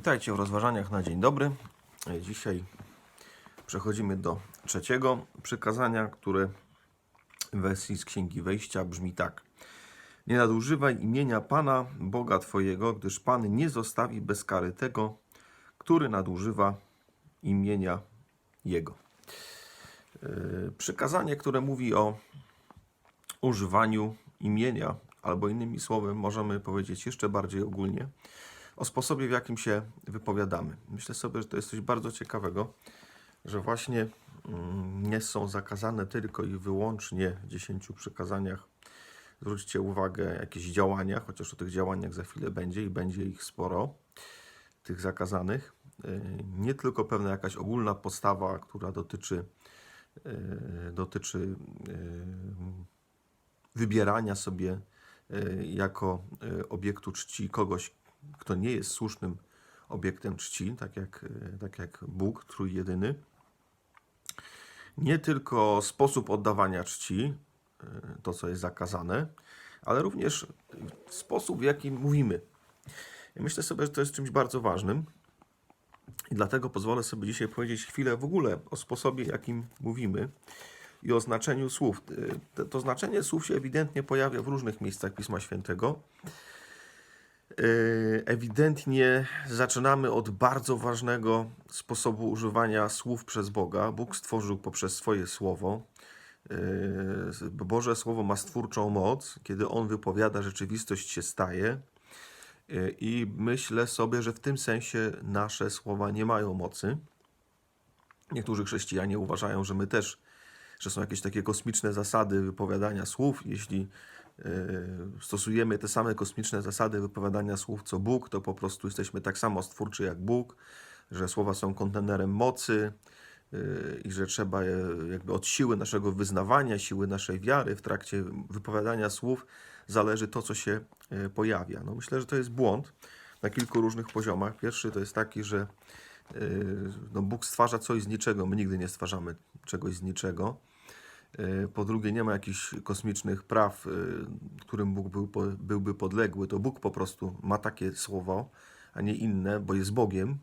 Witajcie w rozważaniach na dzień dobry. E, Dzisiaj przechodzimy do trzeciego przykazania, które w wersji z Księgi Wejścia brzmi tak. Nie nadużywaj imienia Pana, Boga Twojego, gdyż Pan nie zostawi bez kary tego, który nadużywa imienia Jego. E, Przykazanie, które mówi o używaniu imienia, albo innymi słowy, możemy powiedzieć jeszcze bardziej ogólnie, o sposobie, w jakim się wypowiadamy. Myślę sobie, że to jest coś bardzo ciekawego, że właśnie mm, nie są zakazane tylko i wyłącznie w dziesięciu przykazaniach. Zwróćcie uwagę jakieś działania, chociaż o tych działaniach za chwilę będzie i będzie ich sporo, tych zakazanych. Yy, Nie tylko pewna jakaś ogólna postawa, która dotyczy, yy, dotyczy yy, wybierania sobie jako obiektu czci kogoś, kto nie jest słusznym obiektem czci, tak jak, y, tak jak Bóg, trójjedyny. Nie tylko sposób oddawania czci, y, to co jest zakazane, ale również sposób, w jaki mówimy. I myślę sobie, że to jest czymś bardzo ważnym. I dlatego pozwolę sobie dzisiaj powiedzieć chwilę w ogóle o sposobie, jakim mówimy i o znaczeniu słów. To, to znaczenie słów się ewidentnie pojawia w różnych miejscach Pisma Świętego. Y, Ewidentnie zaczynamy od bardzo ważnego sposobu używania słów przez Boga. Bóg stworzył poprzez swoje słowo. Y, Boże Słowo ma stwórczą moc. Kiedy On wypowiada, rzeczywistość się staje. Y, I myślę sobie, że w tym sensie nasze słowa nie mają mocy. Niektórzy chrześcijanie uważają, że my też, że są jakieś takie kosmiczne zasady wypowiadania słów. Jeśli stosujemy te same kosmiczne zasady wypowiadania słów co Bóg, to po prostu jesteśmy tak samo stwórczy jak Bóg, że słowa są kontenerem mocy e, i że trzeba jakby od siły naszego wyznawania, siły naszej wiary w trakcie wypowiadania słów zależy to, co się e, pojawia. No myślę, że to jest błąd na kilku różnych poziomach. Pierwszy to jest taki, że Yy, no Bóg stwarza coś z niczego, my nigdy nie stwarzamy czegoś z niczego. Yy, Po drugie, nie ma jakichś kosmicznych praw, yy, którym Bóg był, byłby podległy. To Bóg po prostu ma takie słowo, a nie inne, bo jest Bogiem.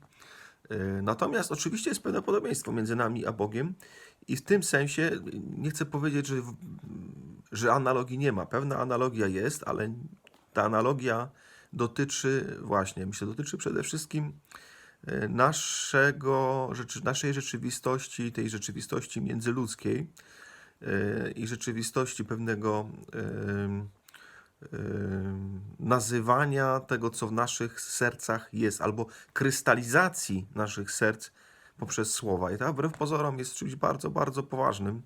Yy, Natomiast oczywiście jest pewne podobieństwo między nami a Bogiem i w tym sensie nie chcę powiedzieć, że, że analogii nie ma. Pewna analogia jest, ale ta analogia dotyczy właśnie, myślę, dotyczy przede wszystkim naszego, rzeczy, naszej rzeczywistości, tej rzeczywistości międzyludzkiej i rzeczywistości pewnego nazywania tego, co w naszych sercach jest, albo krystalizacji naszych serc poprzez słowa. I to wbrew pozorom jest czymś bardzo, bardzo poważnym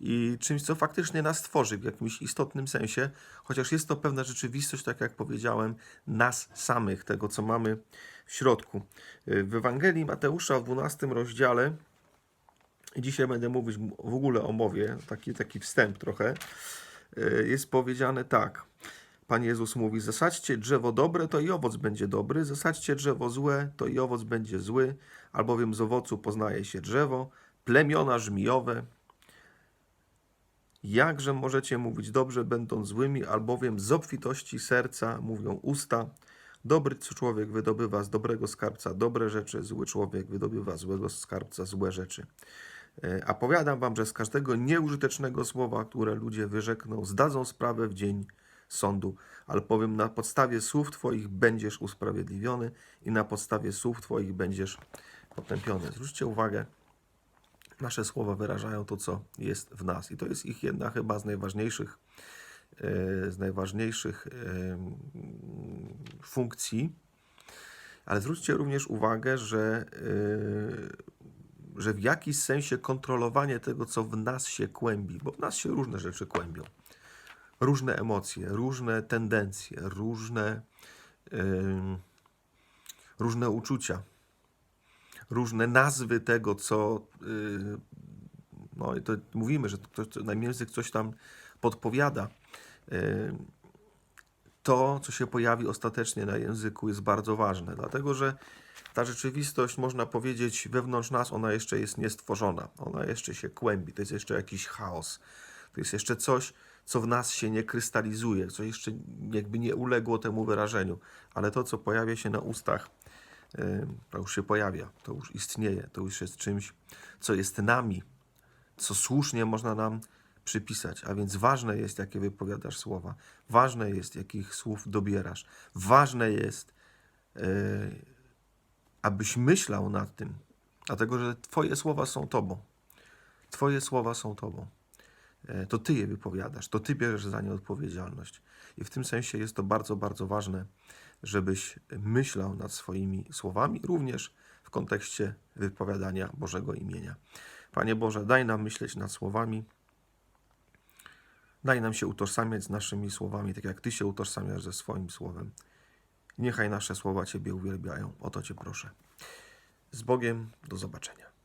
i czymś, co faktycznie nas tworzy w jakimś istotnym sensie, chociaż jest to pewna rzeczywistość, tak jak powiedziałem, nas samych, tego, co mamy w środku. W Ewangelii Mateusza w 12 rozdziale, dzisiaj będę mówić w ogóle o mowie, taki, taki wstęp trochę, jest powiedziane tak. Pan Jezus mówi: Zasadźcie drzewo dobre, to i owoc będzie dobry, zasadźcie drzewo złe, to i owoc będzie zły, albowiem z owocu poznaje się drzewo, plemiona żmijowe, Jakże możecie mówić dobrze, będąc złymi, albowiem z obfitości serca mówią usta. Dobry człowiek wydobywa z dobrego skarbca dobre rzeczy, zły człowiek wydobywa złego skarbca złe rzeczy. E, A powiadam wam, że z każdego nieużytecznego słowa, które ludzie wyrzekną, zdadzą sprawę w dzień sądu, albowiem na podstawie słów Twoich będziesz usprawiedliwiony i na podstawie słów Twoich będziesz potępiony. Zwróćcie uwagę, nasze słowa wyrażają to, co jest w nas. I to jest ich jedna chyba z najważniejszych, e, z najważniejszych em, funkcji. Ale zwróćcie również uwagę, że, e, że w jakiś sensie kontrolowanie tego, co w nas się kłębi, bo w nas się różne rzeczy kłębią. Różne emocje, różne tendencje, różne, em, różne uczucia różne nazwy tego, co. Yy, no i to mówimy, że ktoś, to- nam język coś tam podpowiada. Yy, to, co się pojawi ostatecznie na języku, jest bardzo ważne, dlatego że ta rzeczywistość, można powiedzieć, wewnątrz nas, ona jeszcze jest niestworzona. Ona jeszcze się kłębi, to jest jeszcze jakiś chaos. To jest jeszcze coś, co w nas się nie krystalizuje, co jeszcze jakby nie uległo temu wyrażeniu. Ale to, co pojawia się na ustach, y, to już się pojawia, to już istnieje, to już jest czymś, co jest nami, co słusznie można nam przypisać. A więc ważne jest, jakie wypowiadasz słowa, ważne jest, jakich słów dobierasz, ważne jest, y, abyś myślał nad tym, dlatego że Twoje słowa są Tobą. Twoje słowa są Tobą. E, To Ty je wypowiadasz, to Ty bierzesz za nie odpowiedzialność. I w tym sensie jest to bardzo, bardzo ważne, żebyś myślał nad swoimi słowami, również w kontekście wypowiadania Bożego imienia. Panie Boże, daj nam myśleć nad słowami, daj nam się utożsamiać z naszymi słowami, tak jak Ty się utożsamiasz ze swoim słowem. Niechaj nasze słowa Ciebie uwielbiają. O to Cię proszę. Z Bogiem, do zobaczenia.